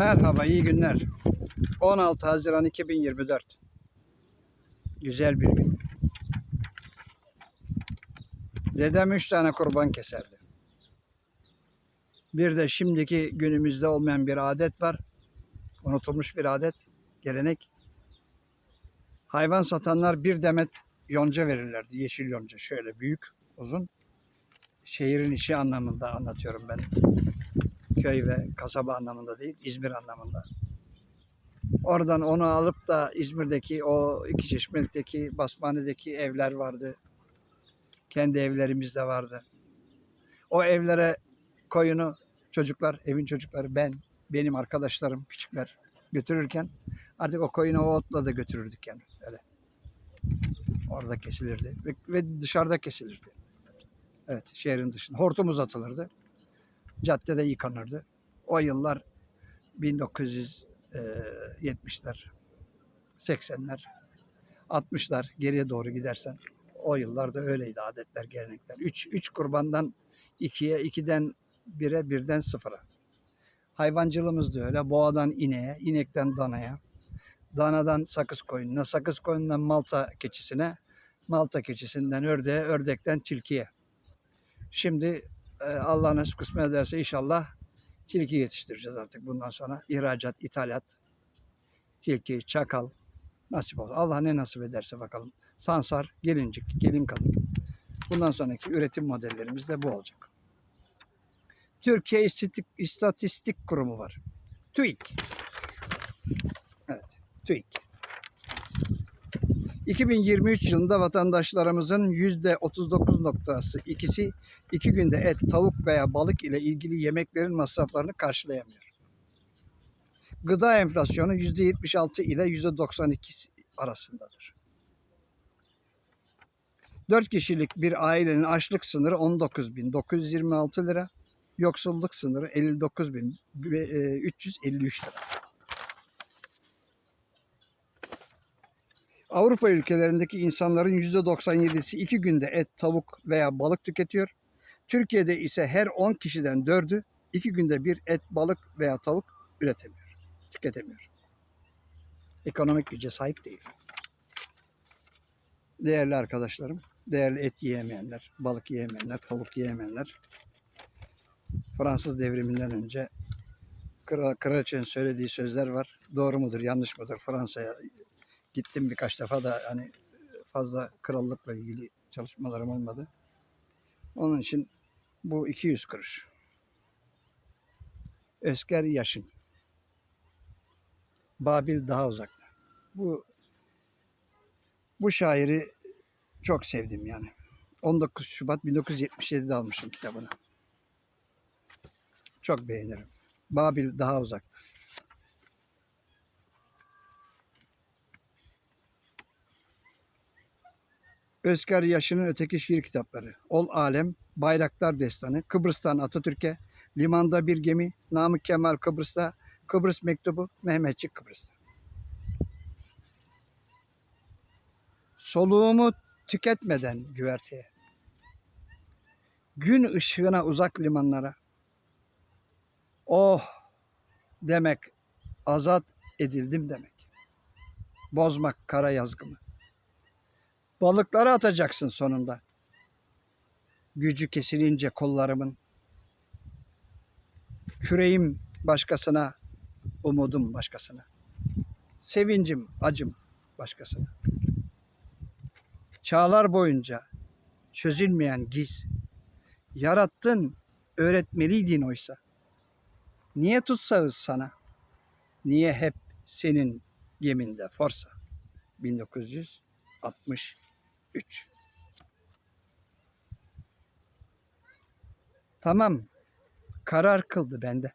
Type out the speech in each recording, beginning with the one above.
Merhaba, iyi günler. 16 Haziran 2024. Güzel bir gün. Dedem üç tane kurban keserdi. Bir de şimdiki günümüzde olmayan bir adet var. Unutulmuş bir adet, gelenek. Hayvan satanlar bir demet yonca verirlerdi. Yeşil yonca. Şöyle büyük, uzun. Şehrin içi anlamında anlatıyorum ben köy ve kasaba anlamında değil, İzmir anlamında. Oradan onu alıp da İzmir'deki o iki çeşmelik'teki Basmane'deki evler vardı. Kendi evlerimiz de vardı. O evlere koyunu çocuklar, evin çocukları ben, benim arkadaşlarım, küçükler götürürken artık o koyunu o otla da götürürdük yani öyle. Orada kesilirdi ve, ve dışarıda kesilirdi. Evet, şehrin dışında. Hortumuz atılırdı caddede yıkanırdı. O yıllar 1970'ler, 80'ler, 60'lar geriye doğru gidersen o yıllarda öyleydi adetler, gelenekler. 3 3 kurbandan 2'ye, 2'den 1'e, 1'den 0'a. Hayvancılığımız da öyle. Boğadan ineğe, inekten danaya, danadan sakız koyununa, sakız koyunundan malta keçisine, malta keçisinden ördeğe, ördekten tilkiye. Şimdi Allah nasip kısmet ederse inşallah tilki yetiştireceğiz artık bundan sonra. İhracat, ithalat, tilki, çakal nasip olur. Allah ne nasip ederse bakalım. Sansar, gelincik, gelin kadın. Bundan sonraki üretim modellerimiz de bu olacak. Türkiye İstatistik, İstatistik Kurumu var. TÜİK. Evet, TÜİK. 2023 yılında vatandaşlarımızın %39.2'si iki günde et, tavuk veya balık ile ilgili yemeklerin masraflarını karşılayamıyor. Gıda enflasyonu %76 ile %92 arasındadır. 4 kişilik bir ailenin açlık sınırı 19.926 lira, yoksulluk sınırı 59.353 lira. Avrupa ülkelerindeki insanların %97'si iki günde et, tavuk veya balık tüketiyor. Türkiye'de ise her 10 kişiden 4'ü iki günde bir et, balık veya tavuk üretemiyor, tüketemiyor. Ekonomik güce sahip değil. Değerli arkadaşlarım, değerli et yiyemeyenler, balık yiyemeyenler, tavuk yiyemeyenler, Fransız devriminden önce Kral, kraliçenin söylediği sözler var. Doğru mudur, yanlış mıdır? Fransa'ya gittim birkaç defa da hani fazla krallıkla ilgili çalışmalarım olmadı. Onun için bu 200 kuruş. Özker Yaşın. Babil daha uzakta. Bu bu şairi çok sevdim yani. 19 Şubat 1977'de almışım kitabını. Çok beğenirim. Babil daha uzakta. Özker Yaşı'nın öteki şiir kitapları. Ol Alem, Bayraktar Destanı, Kıbrıs'tan Atatürk'e, Limanda Bir Gemi, Namık Kemal Kıbrıs'ta, Kıbrıs Mektubu, Mehmetçik Kıbrıs'ta. Soluğumu tüketmeden güverteye, gün ışığına uzak limanlara, oh demek, azat edildim demek. Bozmak kara yazgımı. Balıkları atacaksın sonunda. Gücü kesilince kollarımın. Küreğim başkasına, umudum başkasına. Sevincim, acım başkasına. Çağlar boyunca çözülmeyen giz. Yarattın, öğretmeliydin oysa. Niye tutsağız sana? Niye hep senin geminde forsa? 1960 3. Tamam. Karar kıldı bende.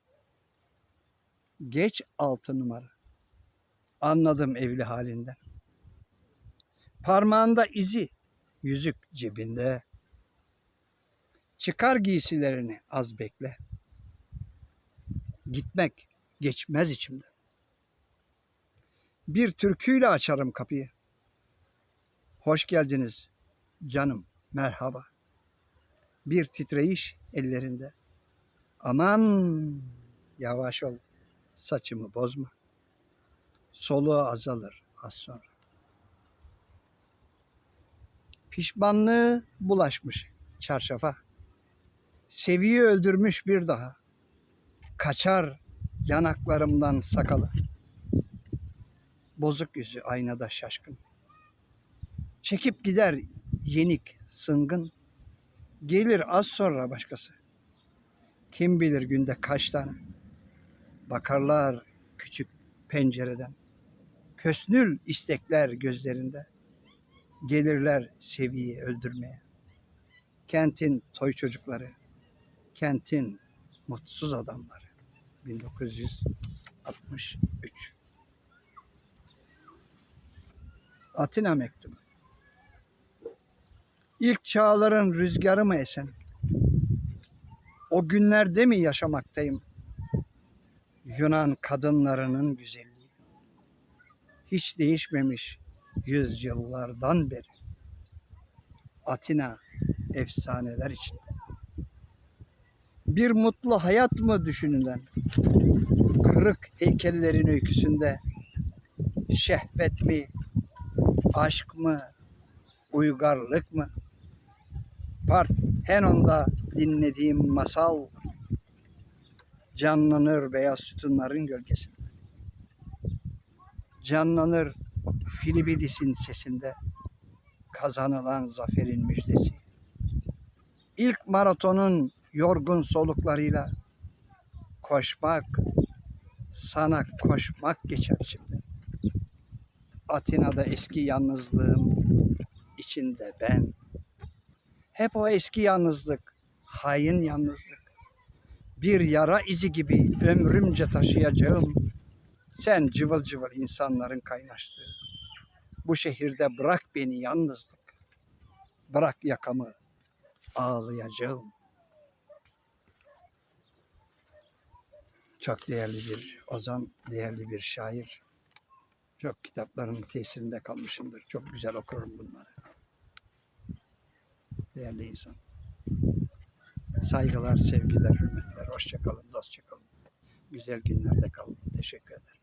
Geç altı numara. Anladım evli halinden. Parmağında izi, yüzük cebinde. Çıkar giysilerini az bekle. Gitmek geçmez içimden. Bir türküyle açarım kapıyı. Hoş geldiniz canım, merhaba. Bir titreyiş ellerinde. Aman yavaş ol, Saçımı bozma. Soluğu azalır az sonra. Pişmanlığı bulaşmış çarşafa. Seviyi öldürmüş bir daha. Kaçar yanaklarımdan sakalı. Bozuk yüzü aynada şaşkın. Çekip gider yenik, sıngın. Gelir az sonra başkası. Kim bilir günde kaç tane. Bakarlar küçük pencereden. Kösnül istekler gözlerinde. Gelirler seviyi öldürmeye. Kentin toy çocukları, kentin mutsuz adamları. 1963 Atina mektubu. İlk çağların rüzgarı mı esen? O günlerde mi yaşamaktayım? Yunan kadınlarının güzelliği. Hiç değişmemiş yüzyıllardan beri. Atina efsaneler içinde. Bir mutlu hayat mı düşünülen? Kırık heykellerin öyküsünde şehvet mi, aşk mı, uygarlık mı? Parthenon'da dinlediğim masal canlanır beyaz sütunların gölgesinde. Canlanır Filibidis'in sesinde kazanılan zaferin müjdesi. İlk maratonun yorgun soluklarıyla koşmak, sana koşmak geçer şimdi. Atina'da eski yalnızlığım içinde ben. Hep o eski yalnızlık, hain yalnızlık. Bir yara izi gibi ömrümce taşıyacağım. Sen cıvıl cıvıl insanların kaynaştığı. Bu şehirde bırak beni yalnızlık. Bırak yakamı ağlayacağım. Çok değerli bir ozan, değerli bir şair. Çok kitapların tesirinde kalmışımdır. Çok güzel okurum bunları. Değerli insan. Saygılar, sevgiler, hürmetler. Hoşça kalın, dostça kalın. Güzel günlerde kalın. Teşekkür ederim.